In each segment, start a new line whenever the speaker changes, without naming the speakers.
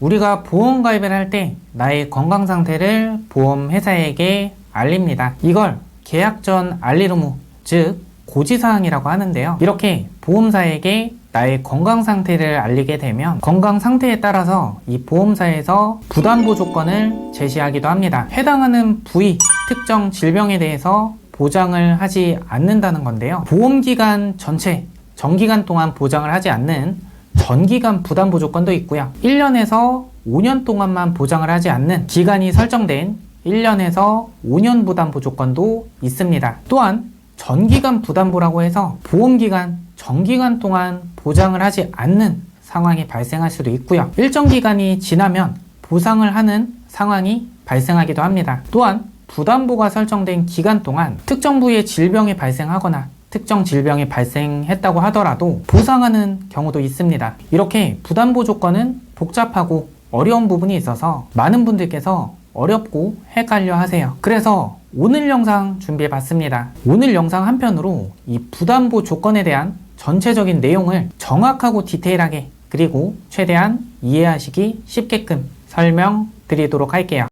우리가 보험 가입을 할 때 나의 건강 상태를 보험 회사에게 알립니다. 이걸 계약 전 알릴 의무, 즉 고지사항이라고 하는데요. 이렇게 보험사에게 나의 건강 상태를 알리게 되면 건강 상태에 따라서 이 보험사에서 부담보 조건을 제시하기도 합니다. 해당하는 부위, 특정 질병에 대해서 보장을 하지 않는다는 건데요. 보험기간 전체, 정기간 동안 보장을 하지 않는 전기간 부담 보 조건도 있고요. 1년에서 5년 동안만 보장을 하지 않는 기간이 설정된 1년에서 5년 부담보 조건도 있습니다. 또한 전기간 부담보라고 해서 보험기간, 정기간 동안 보장을 하지 않는 상황이 발생할 수도 있고요. 일정 기간이 지나면 보상을 하는 상황이 발생하기도 합니다. 또한 부담보가 설정된 기간 동안 특정 부위의 질병이 발생하거나 특정 질병이 발생했다고 하더라도 보상하는 경우도 있습니다. 이렇게 부담보 조건은 복잡하고 어려운 부분이 있어서 많은 분들께서 어렵고 헷갈려 하세요. 그래서 오늘 영상 준비해 봤습니다. 오늘 영상 한편으로 이 부담보 조건에 대한 전체적인 내용을 정확하고 디테일하게 그리고 최대한 이해하시기 쉽게끔 설명드리도록 할게요.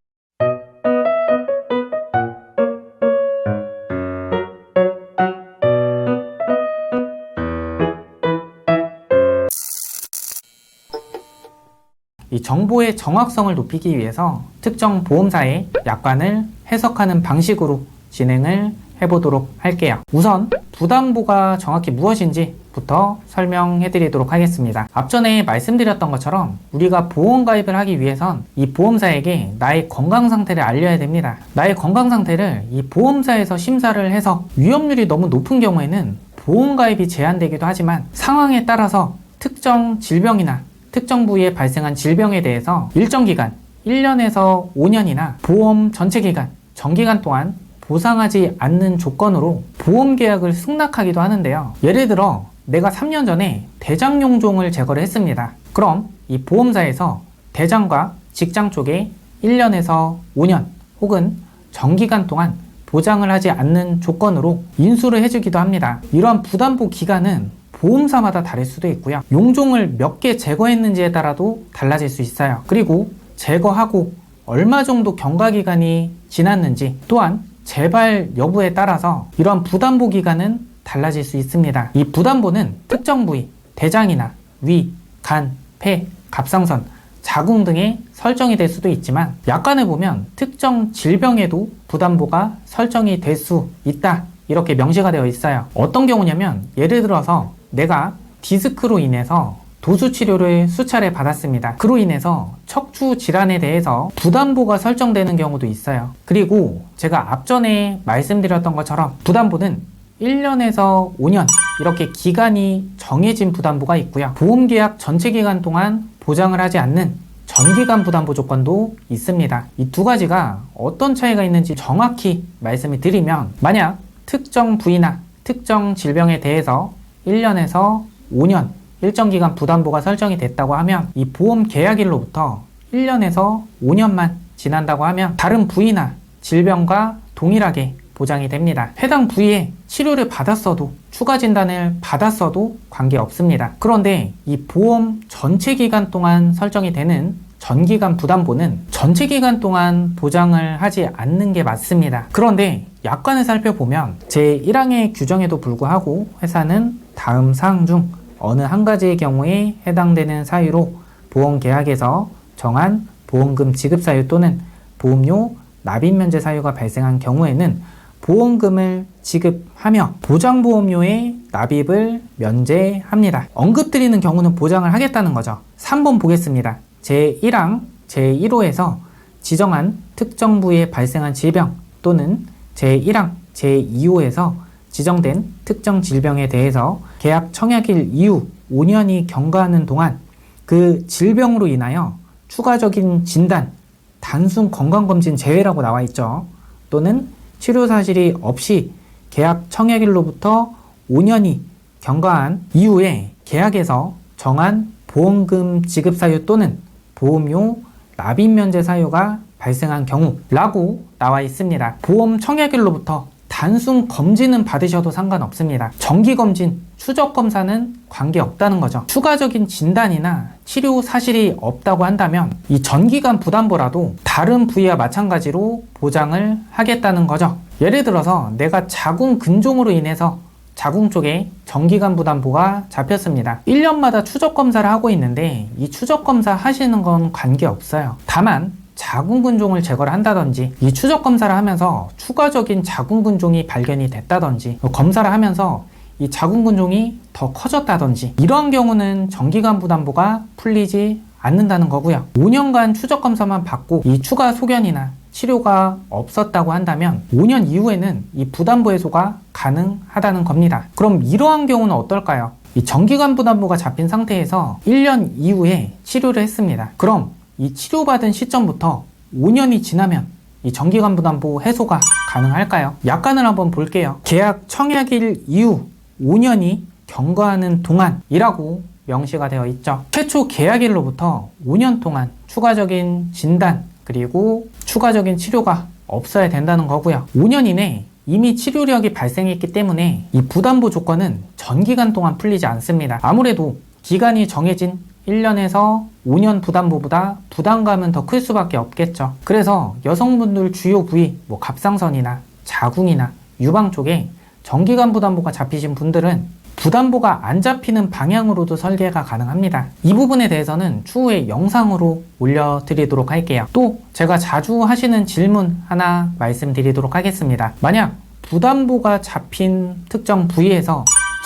정보의 정확성을 높이기 위해서 특정 보험사의 약관을 해석하는 방식으로 진행을 해보도록 할게요. 우선 부담보가 정확히 무엇인지부터 설명해 드리도록 하겠습니다. 앞전에 말씀드렸던 것처럼 우리가 보험 가입을 하기 위해선 이 보험사에게 나의 건강 상태를 알려야 됩니다. 나의 건강 상태를 이 보험사에서 심사를 해서 위험률이 너무 높은 경우에는 보험 가입이 제한되기도 하지만 상황에 따라서 특정 질병이나 특정 부위에 발생한 질병에 대해서 일정 기간, 1년에서 5년이나 보험 전체 기간, 정기간 동안 보상하지 않는 조건으로 보험 계약을 승낙하기도 하는데요. 예를 들어 내가 3년 전에 대장 용종을 제거를 했습니다. 그럼 이 보험사에서 대장과 직장 쪽에 1년에서 5년 혹은 정기간 동안 보장을 하지 않는 조건으로 인수를 해주기도 합니다. 이러한 부담보 기간은 보험사마다 다를 수도 있고요. 용종을 몇 개 제거했는지에 따라도 달라질 수 있어요. 그리고 제거하고 얼마 정도 경과 기간이 지났는지 또한 재발 여부에 따라서 이러한 부담보 기간은 달라질 수 있습니다. 이 부담보는 특정 부위, 대장이나 위, 간, 폐, 갑상선, 자궁 등에 설정이 될 수도 있지만 약관을 보면 특정 질병에도 부담보가 설정이 될 수 있다. 이렇게 명시가 되어 있어요. 어떤 경우냐면 예를 들어서 내가 디스크로 인해서 도수 치료를 수차례 받았습니다. 그로 인해서 척추 질환에 대해서 부담보가 설정되는 경우도 있어요. 그리고 제가 앞전에 말씀드렸던 것처럼 부담보는 1년에서 5년 이렇게 기간이 정해진 부담보가 있고요. 보험 계약 전체 기간 동안 보장을 하지 않는 전기간 부담보 조건도 있습니다. 이 두 가지가 어떤 차이가 있는지 정확히 말씀을 드리면 만약 특정 부위나 특정 질병에 대해서 1년에서 5년 일정 기간 부담보가 설정이 됐다고 하면 이 보험 계약일로부터 1년에서 5년만 지난다고 하면 다른 부위나 질병과 동일하게 보장이 됩니다. 해당 부위에 치료를 받았어도 추가 진단을 받았어도 관계없습니다. 그런데 이 보험 전체 기간 동안 설정이 되는 전기간 부담보는 전체 기간 동안 보장을 하지 않는 게 맞습니다. 그런데 약관을 살펴보면 제1항의 규정에도 불구하고 회사는 다음 사항 중 어느 한 가지의 경우에 해당되는 사유로 보험 계약에서 정한 보험금 지급 사유 또는 보험료 납입 면제 사유가 발생한 경우에는 보험금을 지급하며 보장보험료의 납입을 면제합니다. 언급드리는 경우는 보장을 하겠다는 거죠. 3번 보겠습니다. 제1항 제1호에서 지정한 특정 부위에 발생한 질병 또는 제1항 제2호에서 지정된 특정 질병에 대해서 계약 청약일 이후 5년이 경과하는 동안 그 질병으로 인하여 추가적인 진단, 단순 건강검진 제외라고 나와 있죠. 또는 치료 사실이 없이 계약 청약일로부터 5년이 경과한 이후에 계약에서 정한 보험금 지급 사유 또는 보험료 납입 면제 사유가 발생한 경우라고 나와 있습니다. 보험 청약일로부터 단순 검진은 받으셔도 상관없습니다. 정기 검진, 추적 검사는 관계 없다는 거죠. 추가적인 진단이나 치료 사실이 없다고 한다면 이 전기간 부담보라도 다른 부위와 마찬가지로 보장을 하겠다는 거죠. 예를 들어서 내가 자궁 근종으로 인해서 자궁 쪽에 전기간 부담보가 잡혔습니다. 1년마다 추적 검사를 하고 있는데 이 추적 검사 하시는 건 관계 없어요. 다만 자궁 근종을 제거를 한다든지 이 추적 검사를 하면서 추가적인 자궁 근종이 발견이 됐다든지 검사를 하면서 이 자궁 근종이 더 커졌다든지 이러한 경우는 전기간 부담보가 풀리지 않는다는 거고요. 5년간 추적 검사만 받고 이 추가 소견이나 치료가 없었다고 한다면 5년 이후에는 이 부담보 해소가 가능하다는 겁니다. 그럼 이러한 경우는 어떨까요? 이 전기간 부담보가 잡힌 상태에서 1년 이후에 치료를 했습니다. 그럼 이 치료받은 시점부터 5년이 지나면 이 전기간 부담보 해소가 가능할까요? 약관을 한번 볼게요. 계약 청약일 이후 5년이 경과하는 동안이라고 명시가 되어 있죠. 최초 계약일로부터 5년 동안 추가적인 진단 그리고 추가적인 치료가 없어야 된다는 거고요. 5년 이내 이미 치료력이 발생했기 때문에 이 부담보 조건은 전기간 동안 풀리지 않습니다. 아무래도 기간이 정해진 1년에서 5년 부담보보다 부담감은 더 클 수밖에 없겠죠. 그래서 여성분들 주요 부위, 뭐 갑상선이나 자궁이나 유방 쪽에 전기간 부담보가 잡히신 분들은 부담보가 안 잡히는 방향으로도 설계가 가능합니다. 이 부분에 대해서는 추후에 영상으로 올려드리도록 할게요. 또 제가 자주 하시는 질문 하나 말씀드리도록 하겠습니다. 만약 부담보가 잡힌 특정 부위에서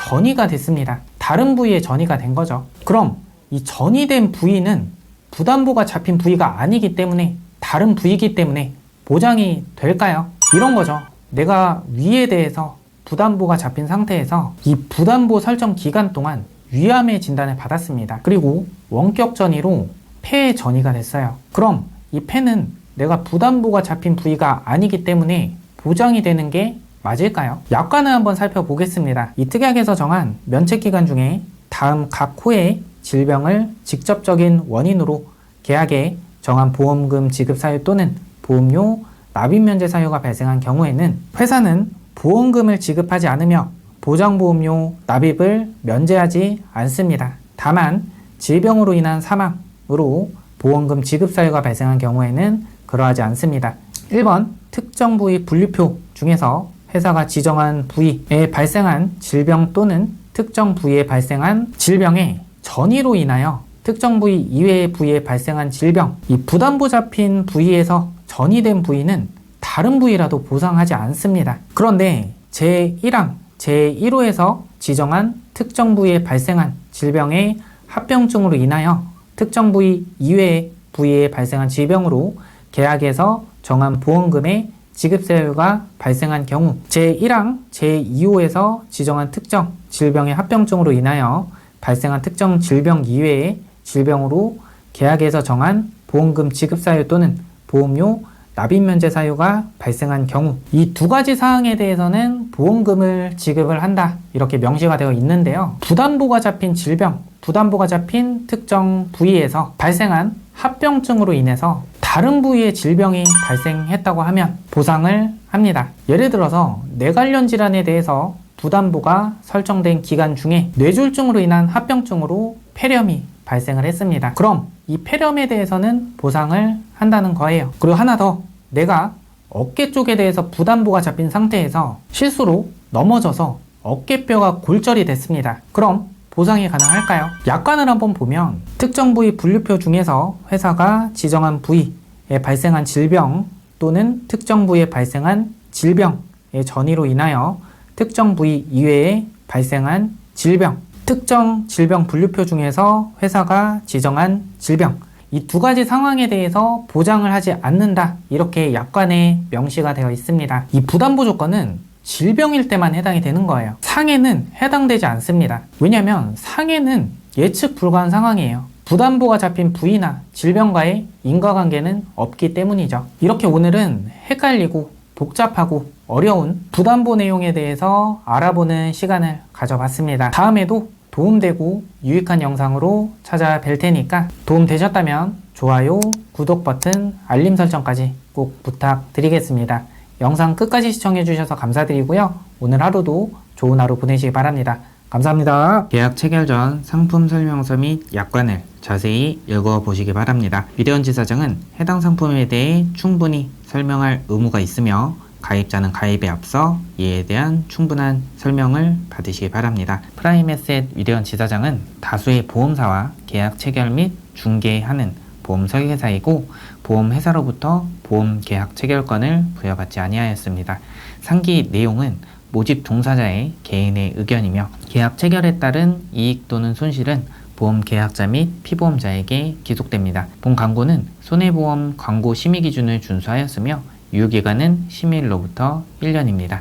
전이가 됐습니다. 다른 부위에 전이가 된 거죠. 그럼 이 전이 된 부위는 부담보가 잡힌 부위가 아니기 때문에 다른 부위이기 때문에 보장이 될까요? 이런 거죠. 내가 위에 대해서 부담보가 잡힌 상태에서 이 부담보 설정 기간 동안 위암의 진단을 받았습니다. 그리고 원격 전이로 폐에 전이가 됐어요. 그럼 이 폐는 내가 부담보가 잡힌 부위가 아니기 때문에 보장이 되는 게 맞을까요? 약관을 한번 살펴보겠습니다. 이 특약에서 정한 면책 기간 중에 다음 각 호의 질병을 직접적인 원인으로 계약에 정한 보험금 지급 사유 또는 보험료 납입 면제 사유가 발생한 경우에는 회사는 보험금을 지급하지 않으며 보장보험료 납입을 면제하지 않습니다. 다만 질병으로 인한 사망으로 보험금 지급 사유가 발생한 경우에는 그러하지 않습니다. 1번 특정 부위 분류표 중에서 회사가 지정한 부위에 발생한 질병 또는 특정 부위에 발생한 질병의 전이로 인하여 특정 부위 이외의 부위에 발생한 질병, 이 부담보 잡힌 부위에서 전이된 부위는 다른 부위라도 보상하지 않습니다. 그런데 제1항, 제1호에서 지정한 특정 부위에 발생한 질병의 합병증으로 인하여 특정 부위 이외의 부위에 발생한 질병으로 계약에서 정한 보험금의 지급 사유가 발생한 경우 제1항, 제2호에서 지정한 특정 질병의 합병증으로 인하여 발생한 특정 질병 이외의 질병으로 계약에서 정한 보험금 지급 사유 또는 보험료 납입 면제 사유가 발생한 경우 이 두 가지 사항에 대해서는 보험금을 지급을 한다 이렇게 명시가 되어 있는데요. 부담보가 잡힌 질병, 부담보가 잡힌 특정 부위에서 발생한 합병증으로 인해서 다른 부위의 질병이 발생했다고 하면 보상을 합니다. 예를 들어서 뇌 관련 질환에 대해서 부담보가 설정된 기간 중에 뇌졸중으로 인한 합병증으로 폐렴이 발생을 했습니다. 그럼 이 폐렴에 대해서는 보상을 한다는 거예요. 그리고 하나 더 내가 어깨 쪽에 대해서 부담보가 잡힌 상태에서 실수로 넘어져서 어깨뼈가 골절이 됐습니다. 그럼 보상이 가능할까요? 약관을 한번 보면 특정 부위 분류표 중에서 회사가 지정한 부위에 발생한 질병 또는 특정 부위에 발생한 질병의 전이로 인하여 특정 부위 이외에 발생한 질병, 특정 질병 분류표 중에서 회사가 지정한 질병, 이 두 가지 상황에 대해서 보장을 하지 않는다. 이렇게 약관에 명시가 되어 있습니다. 이 부담보 조건은 질병일 때만 해당이 되는 거예요. 상해는 해당되지 않습니다. 왜냐하면 상해는 예측 불가한 상황이에요. 부담보가 잡힌 부위나 질병과의 인과관계는 없기 때문이죠. 이렇게 오늘은 헷갈리고 복잡하고 어려운 부담보 내용에 대해서 알아보는 시간을 가져봤습니다. 다음에도 도움되고 유익한 영상으로 찾아뵐 테니까 도움되셨다면 좋아요, 구독 버튼, 알림 설정까지 꼭 부탁드리겠습니다. 영상 끝까지 시청해주셔서 감사드리고요. 오늘 하루도 좋은 하루 보내시기 바랍니다. 감사합니다. 계약 체결 전 상품 설명서 및 약관을 자세히 읽어보시기 바랍니다. 미래원지 사장은 해당 상품에 대해 충분히 설명할 의무가 있으며 가입자는 가입에 앞서 이에 대한 충분한 설명을 받으시기 바랍니다. 프라임에셋 위대원 지사장은 다수의 보험사와 계약 체결 및 중개하는 보험 설계사이고 보험 회사로부터 보험 계약 체결권을 부여받지 아니하였습니다. 상기 내용은 모집 종사자의 개인의 의견이며 계약 체결에 따른 이익 또는 손실은 보험 계약자 및 피보험자에게 기속됩니다. 본 광고는 손해보험 광고 심의 기준을 준수하였으며 유효기간은 심의일로부터 1년입니다.